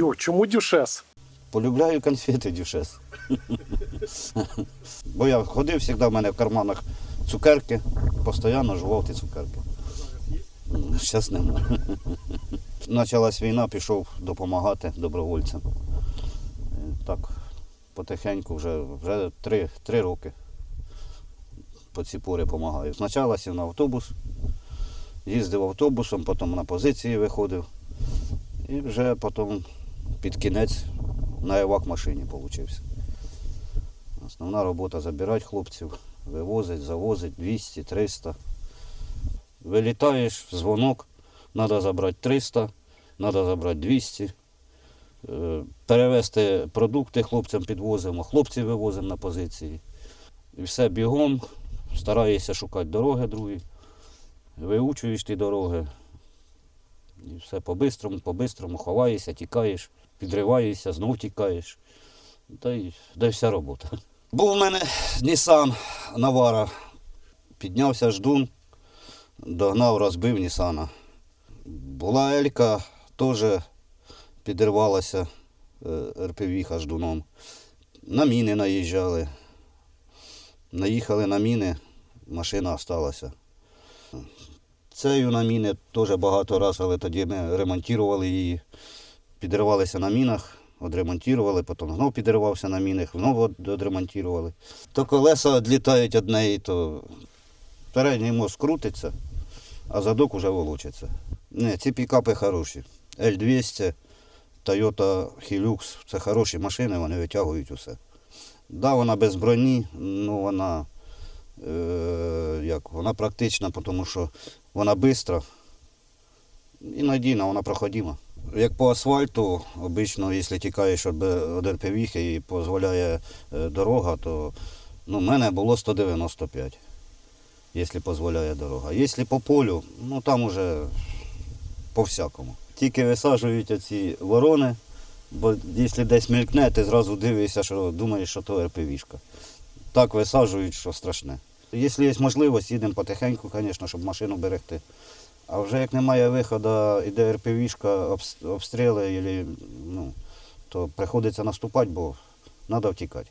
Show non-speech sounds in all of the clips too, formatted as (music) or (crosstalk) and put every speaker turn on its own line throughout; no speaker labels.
Йо, чому дюшес?
Полюбляю конфети дюшес. Бо я ходив завжди, в мене в карманах цукерки, постійно жував ті цукерки. Зараз нема. Почалась війна, пішов допомагати добровольцям. Так, потихеньку вже, вже три, три роки по ці пори допомагаю. Спочатку сів на автобус, їздив автобусом, потім на позиції виходив. І вже потім під кінець на евак машині получився. Основна робота забирати хлопців, вивозить, завозить 200, 300. Вилітаєш, дзвонок, треба забрати 300, треба забрати 200. Е, Перевезти продукти хлопцям підвозимо, хлопців вивозимо на позиції. І все бігом, стараєшся шукати дороги другі, виучуєш ті дороги. І все по-бистрому, по-бистрому ховаєшся, тікаєш, підриваєшся, знов тікаєш. Та й, й вся робота. Був у мене Nissan Navara. Піднявся ждун, догнав, розбив Нісана. Була Елька, теж підірвалася РПВіха ждуном. На міни наїжджали. Наїхали на міни, машина залишилася. Цею на міни теж багато разів, але тоді ми ремонтували її. Підривалися на мінах, відремонтували, потім знов підривався на мінах, знову відремонтували. То колеса відлітають від неї, то передній мост крутиться, а задок вже волочиться. Не, ці пікапи хороші. L200, Toyota Hilux це хороші машини, вони витягують усе. Да, вона без броні, ну вона, е, як, вона практична, тому що вона швидка і надійна, вона проходима. Як по асфальту, обично, якщо тікаєш від РПВіхи і дозволяє е, дорога, то ну, в мене було 195, якщо дозволяє дорога. Якщо по полю, ну там уже по-всякому. Тільки висаджують оці ворони, бо якщо десь мелькне, ти зразу дивишся, що думаєш, що то РПВішка. Так висаджують, що страшне. Якщо є можливість, їдемо потихеньку, звісно, щоб машину берегти. А вже як немає виходу, іде РПВішка, обс- обстріли, ну, то приходиться наступати, бо треба втікати.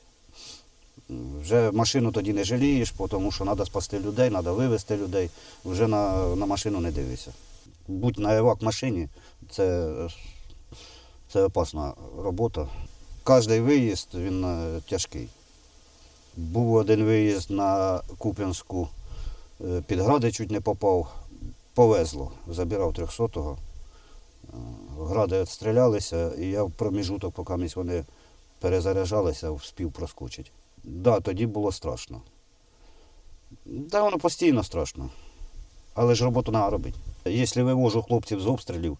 Вже машину тоді не жалієш, тому що треба спасти людей, треба вивезти людей. Вже на, на машину не дивишся. Будь на евак машині, це, це опасна робота. Кожний виїзд він е, тяжкий. Був один виїзд на Куп'янську, е, під гради чуть не попав, повезло, забирав 300-го. Е, Гради відстрілялися, і я в проміжуток, поки вони перезаряджалися, вспів проскочити. Так, да, тоді було страшно. Да, воно постійно страшно. Але ж роботу треба робити. Якщо вивожу хлопців з обстрілів,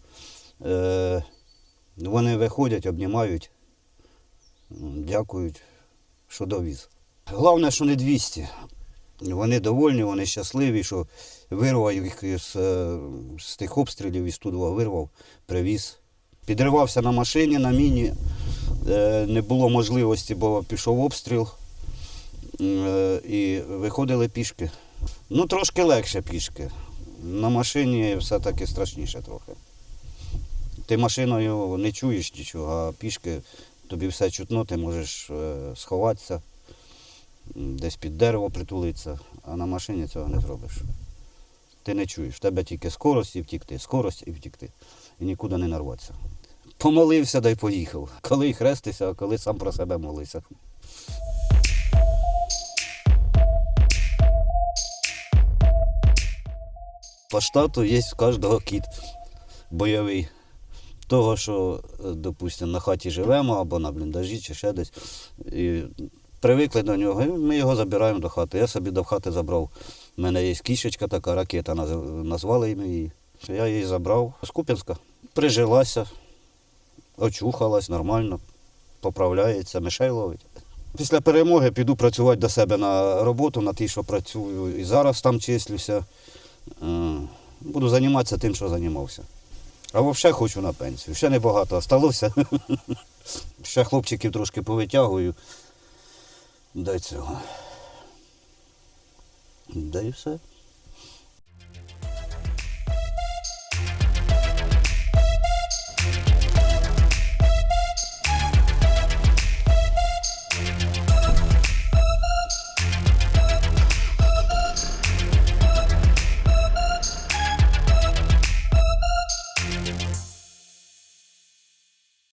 е, вони виходять, обнімають, дякують, що довіз. Головне, що не 200. Вони довольні, вони щасливі, що вирвав їх з, е, з тих обстрілів, із Ту-2 вирвав, привіз. Підривався на машині, на міні. Е, Не було можливості, бо пішов обстріл. Е, І виходили пішки. Ну, трошки легше пішки. На машині все-таки страшніше трохи. Ти машиною не чуєш нічого, а пішки тобі все чутно, ти можеш сховатися, десь під дерево притулитися, а на машині цього не зробиш. Ти не чуєш. В тебе тільки скорость і втікти, скорость і втікти. І нікуди не нарватися. Помолився, да й поїхав. Коли й хрестися, а коли сам про себе молився. По штату є в кожного кіт бойовий. Того, що, е, допустимо, на хаті живемо або на бліндажі чи ще десь. І привикли до нього, і ми його забираємо до хати. Я собі до хати забрав. У мене є кішечка така, ракета, назвали ми її. Я її забрав з Куп'янська. Прижилася, очухалась нормально, поправляється, мишей ловить. Після перемоги піду працювати до себе на роботу, на тій, що працюю. І зараз там числюся. Е, Буду займатися тим, що займався. А взагалі хочу на пенсію. Ще небагато осталося. (laughs) Ще хлопчиків трошки повитягую. Дай цього. Да і все.